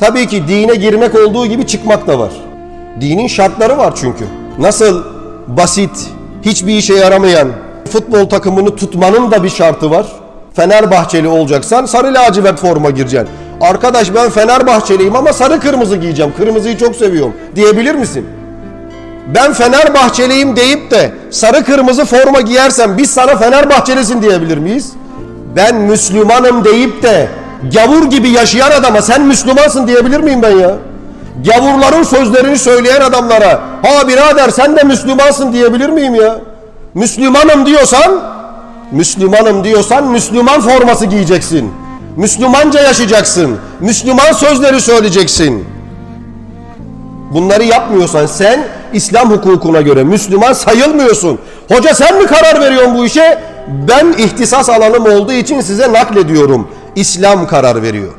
Tabii ki dine girmek olduğu gibi çıkmak da var. Dinin şartları var çünkü. Nasıl basit, hiçbir işe yaramayan futbol takımını tutmanın da bir şartı var. Fenerbahçeli olacaksan sarı lacivert forma gireceksin. Arkadaş ben Fenerbahçeliyim ama sarı kırmızı giyeceğim. Kırmızıyı çok seviyorum diyebilir misin? Ben Fenerbahçeliyim deyip de sarı kırmızı forma giyersem biz sana Fenerbahçelisin diyebilir miyiz? Ben Müslümanım deyip de gavur gibi yaşayan adama sen Müslümansın diyebilir miyim ben ya? Gavurların sözlerini söyleyen adamlara ha birader sen de Müslümansın diyebilir miyim ya? Müslümanım diyorsan Müslümanım diyorsan Müslüman forması giyeceksin. Müslümanca yaşayacaksın. Müslüman sözleri söyleyeceksin. Bunları yapmıyorsan sen İslam hukukuna göre Müslüman sayılmıyorsun. Hoca sen mi karar veriyorsun bu işe? Ben ihtisas alanım olduğu için size naklediyorum. İslam karar veriyor.